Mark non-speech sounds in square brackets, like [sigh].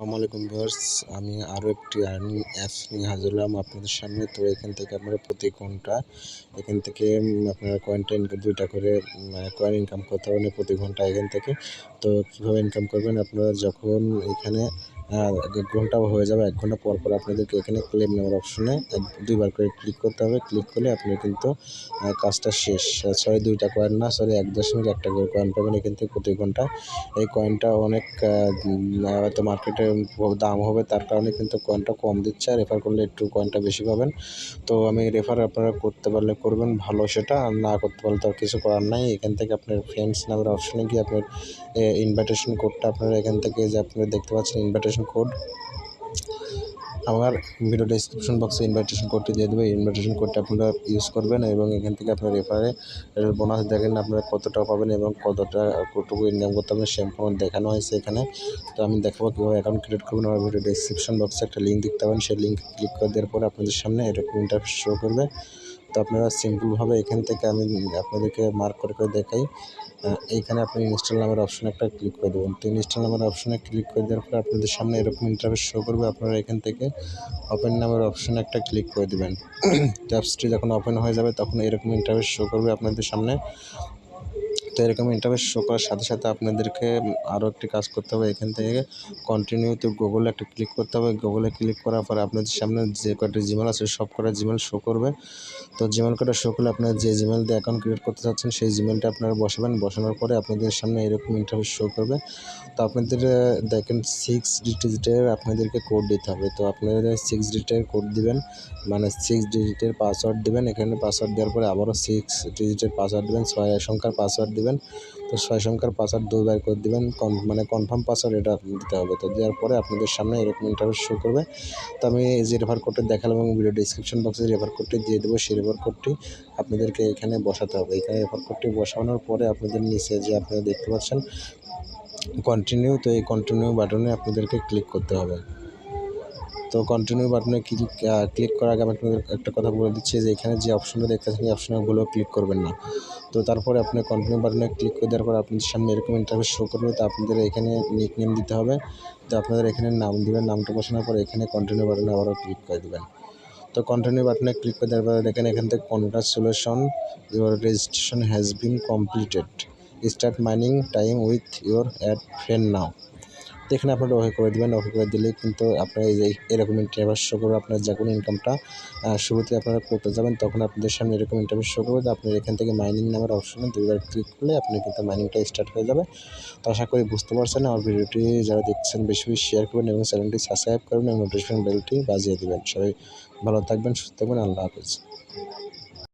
আসসালামু আলাইকুম আমি আরও একটি আর্নিং অ্যাপস নিয়ে হাজির হলাম আপনাদের সামনে। তো এখান থেকে আপনারা প্রতি ঘণ্টা, এখান থেকে আপনারা কয়েনটা ইনকাম দুইটা করে কয়েন ইনকাম করতে পারবেন প্রতি ঘণ্টা এখান থেকে। তো কীভাবে ইনকাম করবেন? আপনারা যখন এখানে এক ঘণ্টা হয়ে যাবে, এক ঘণ্টা পর পর আপনাদেরকে এখানে ক্লেম নেওয়ার অপশনে দুইবার করে ক্লিক করতে হবে। ক্লিক করলে আপনি কিন্তু কাজটা শেষ। সরি দুইটা কয়েন না সরি এক দশমিক একটা করে কয়েন পাবেন এখান থেকে প্রতি ঘণ্টা। এই কয়েনটা অনেক হয়তো মার্কেটে দাম হবে, তার কারণে কিন্তু কয়েনটা কম দিচ্ছে, আর রেফার করলে একটু কয়েনটা বেশি পাবেন। তো আমি রেফার আপনারা করতে পারলে করবেন, ভালো সেটা, আর না করতে পারলে তো কিছু করার নাই। এখান থেকে আপনার ফ্রেন্ডস নামের অপশনে গিয়ে আপনার ইনভাইটেশন কোডটা আপনারা এখান থেকে যে আপনারা দেখতে পাচ্ছেন ইনভাইটেশন কোড আমার ভিডিও ডিসক্রিপশন বক্সে ইনভাইটেশন কোডটি দিয়ে দেবে। ইনভাইটেশন কোডটা আপনারা ইউজ করবেন এবং এখান থেকে আপনার রেফারে বোনাস দেখেন আপনারা কত টাকা পাবেন এবং কতটা, কতটুকু ইনকাম করতে হবে সম্পূর্ণ দেখানো হয়েছে এখানে। তো আমি দেখাবো কীভাবে অ্যাকাউন্ট ক্রিয়েট করবেন। আমার ভিডিও ডিসক্রিপশন বক্সে একটা লিঙ্ক দেখতে পাবেন। সেই লিঙ্ক ক্লিক করে দেওয়ার পরে আপনাদের সামনে এরকম ইন্টারফেস শো করবে। তো আপনারা সিম্পলভাবে এখান থেকে আমি আপনাদেরকে মার্ক করে করে দেখাই। এইখানে আপনি ইনস্টল নামের অপশানে একটা ক্লিক করে দেবেন। তো ইনস্টল নামের অপশনে ক্লিক করে দেওয়ার পরে আপনাদের সামনে এরকম ইন্টারভেস শো করবে। আপনারা এখান থেকে ওপেন নামের অপশনে একটা ক্লিক করে দেবেন। ট্যাপসটি [clears throat] যখন ওপেন হয়ে যাবে, তখন এরকম ইন্টারভেস শো করবে আপনাদের সামনে। তো এরকম ইন্টারফেস শো করার সাথে সাথে আপনাদেরকে আরও একটি কাজ করতে হবে। এখান থেকে কন্টিনিউ তো গুগলে একটা ক্লিক করতে হবে। গুগলে ক্লিক করার পরে আপনাদের সামনে যে কয়টা জিমেল আছে, সব কটা জিমেল শো করবে। তো জিমেল কটা শো করলে আপনারা যে জিমেল দিয়ে অ্যাকাউন্ট ক্রিয়েট করতে চাচ্ছেন, সেই জিমেলটা আপনারা বসাবেন। বসানোর পরে আপনাদের সামনে এরকম ইন্টারফেস শো করবে। তো আপনাদের দেখেন সিক্স ডিজিটের আপনাদেরকে কোড দিতে হবে। তো আপনারা সিক্স ডিজিটের কোড দিবেন মানে সিক্স ডিজিটের পাসওয়ার্ড দেবেন। এখানে পাসওয়ার্ড দেওয়ার পরে আবারও সিক্স ডিজিটের পাসওয়ার্ড দেবেন। ছয় সংখ্যার পাসওয়ার্ড দেবেন। তো ছয় সংখ্যার পাসওয়ার্ড দুইবার করে দেবেন। মানে কনফার্ম পাসওয়ার্ড এটা দিতে হবে। তো দেওয়ার পরে আপনাদের সামনে এরকম ইন্টারভিউ শো করবে। তো আমি যে রেফার কোডটা দেখালাম এবং ভিডিও ডিসক্রিপশন বক্সে রেফার কোডটি দিয়ে দেবো। সেই রেফার কোডটি আপনাদেরকে এখানে বসাতে হবে। এখানে রেফার কোডটি বসানোর পরে আপনাদের নিচে যে আপনারা দেখতে পাচ্ছেন কন্টিনিউ তো এই কন্টিনিউ বাটনে আপনাদেরকে ক্লিক করতে হবে। তো কন্টিনিউ বাটনে ক্লিক ক্লিক করার আগে আমি আপনাদের একটা কথা বলে দিচ্ছি যে এখানে যে অপশনটা দেখতে দেখতেছেন, এই অপশনগুলো ক্লিক করবেন না। তো তারপরে আপনি কন্টিনিউ বাটনে ক্লিক করে দেওয়ার পর আপনাদের সামনে এরকম ইন্টারভিউ শো করবে, তো আপনাদের এখানে নিক নেম দিতে হবে। তো আপনাদের এখানে নাম দেবেন, নামটা বসানোর পর এখানে কন্টিনিউ বাটনে আবারও ক্লিক করে দেবেন। তো কন্টিনিউ বাটনে ক্লিক করে দেওয়ার পরে দেখেন এখান থেকে congratulation your registration has been completed start mining time with your add friend now এখানে আপনারা ওকে করে দেবেন, ওকে করে দিলেই কিন্তু আপনার এই যে এরকম ইন্টারভিউ শো করবে, আপনার যে কোনো ইনকামটা শুরুতে আপনারা করতে যাবেন, তখন আপনাদের সামনে এরকম ইন্টারভিউ শো করবে আপনি এখান থেকে মাইনিং নামের অপশনে দুইবার ক্লিক করলে আপনি কিন্তু মাইনিংটা স্টার্ট হয়ে যাবে। তো আশা করি বুঝতে পারছেন, আমার ভিডিওটি যারা দেখছেন বেশি বেশি শেয়ার করবেন এবং চ্যানেলটি সাবস্ক্রাইব করবেন এবং নোটিফিকেশন বেলটি বাজিয়ে দেবেন। সবাই ভালো থাকবেন, সুস্থ থাকবেন, আল্লাহ হাফিজ।